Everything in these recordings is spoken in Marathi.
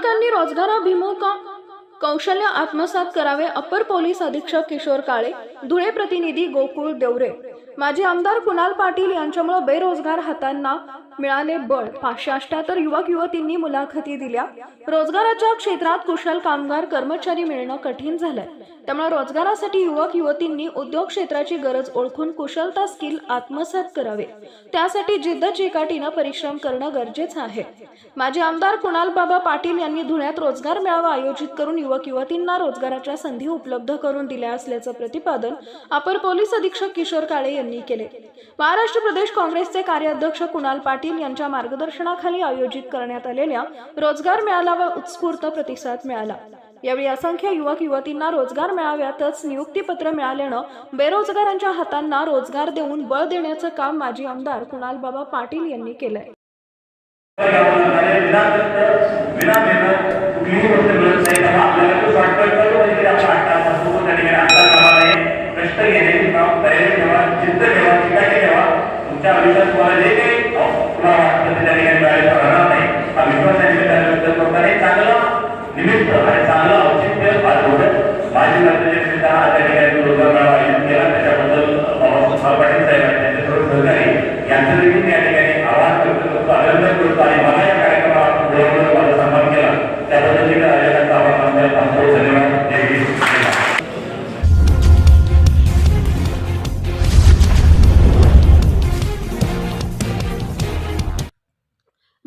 युवकांनी रोजगाराभिमुख कौशल्य आत्मसात करावे अपर पोलीस अधीक्षक किशोर काळे धुळे प्रतिनिधी गोकुळ देवरे. माजी आमदार कुणाल पाटील यांच्यामुळे बेरोजगार हातांना मिळाले बळ. पाचशे अष्ट्याहत्तर युवक युवतींनी मुलाखती दिल्या. रोजगाराच्या क्षेत्रात कुशल कामगार कर्मचारी मिळणं कठीण झालंय. त्यामुळे रोजगारासाठी युवक युवतींनी उद्योग क्षेत्राची गरज ओळखून कुशलता स्किल आत्मसात करावे. त्यासाठी जिद्द चिकाटीनं परिश्रम करणं गरजेचं आहे. माजी आमदार कुणाल बाबा पाटील यांनी धुळ्यात रोजगार मेळावा आयोजित करून युवक युवतींना रोजगाराच्या संधी उपलब्ध करून दिल्या असल्याचं प्रतिपादन अपर पोलीस अधीक्षक किशोर काळे यांनी केले. महाराष्ट्र प्रदेश काँग्रेसचे कार्याध्यक्ष कुणाल पाटील यांच्या मार्गदर्शनाखाली आयोजित करण्यात आलेल्या रोजगार मेळाव्याला उत्स्फूर्त प्रतिसाद मिळाला. यावेळी असंख्य युवक युवतींना रोजगार मिळाव्यातच नियुक्तीपत्र मिळाल्यानं बेरोजगारांच्या हातांना रोजगार देऊन बळ देण्याचं काम माजी आमदार कुणाल बाबा पाटील यांनी केलंय. विना विना मेहनत कुठलीही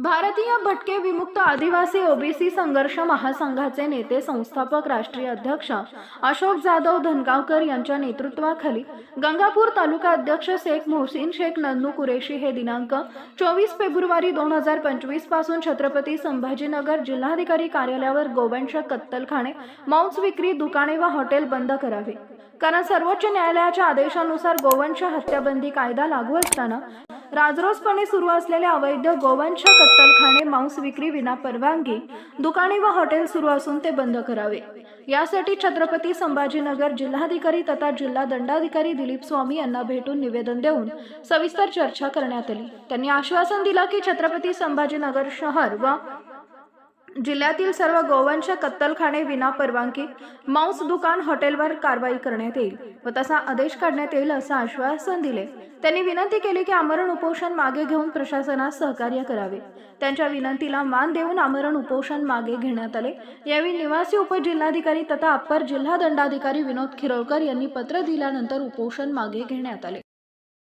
भारतीय भटके विमुक्त आदिवासी ओबीसी संघर्ष महासंघाचे नेते संस्थापक राष्ट्रीय अध्यक्ष अशोक जाधव धनगावकर यांच्या नेतृत्वाखाली गंगापूर तालुका अध्यक्ष शेख मोहसिन शेख नन्नू कुरेशी हे दिनांक चोवीस फेब्रुवारी दोन हजार पंचवीसपासून छत्रपती संभाजीनगर जिल्हाधिकारी कार्यालयावर गोवंश कत्तलखाने मांस विक्री दुकाने व हॉटेल बंद करावे. कारण सर्वोच्च न्यायालयाच्या आदेशानुसार गोवंश हत्याबंदी कायदा लागू असताना राजरोसपणे सुरू असलेले अवैध गोवंश कत्तलखाने मांस विक्री विना परवानगी दुकाने व हॉटेल सुरू असून ते बंद करावे. यासाठी छत्रपती संभाजीनगर जिल्हाधिकारी तथा जिल्हा दंडाधिकारी दिलीप स्वामी यांना भेटून निवेदन देऊन सविस्तर चर्चा करण्यात आली. त्यांनी आश्वासन दिलं की छत्रपती संभाजीनगर शहर व जिल्ह्यातील सर्व गोवंश कत्तलखाने विना परवानगी मांस दुकान हॉटेलवर कारवाई करण्यात येईल व तसा आदेश काढण्यात येईल असं आश्वासन दिले. त्यांनी विनंती केली की आमरण उपोषण मागे घेऊन प्रशासनास सहकार्य करावे. त्यांच्या विनंतीला मान देऊन आमरण उपोषण मागे घेण्यात आले. यावेळी निवासी उपजिल्हाधिकारी तथा अप्पर जिल्हा दंडाधिकारी विनोद खिरोळकर यांनी पत्र दिल्यानंतर उपोषण मागे घेण्यात आले.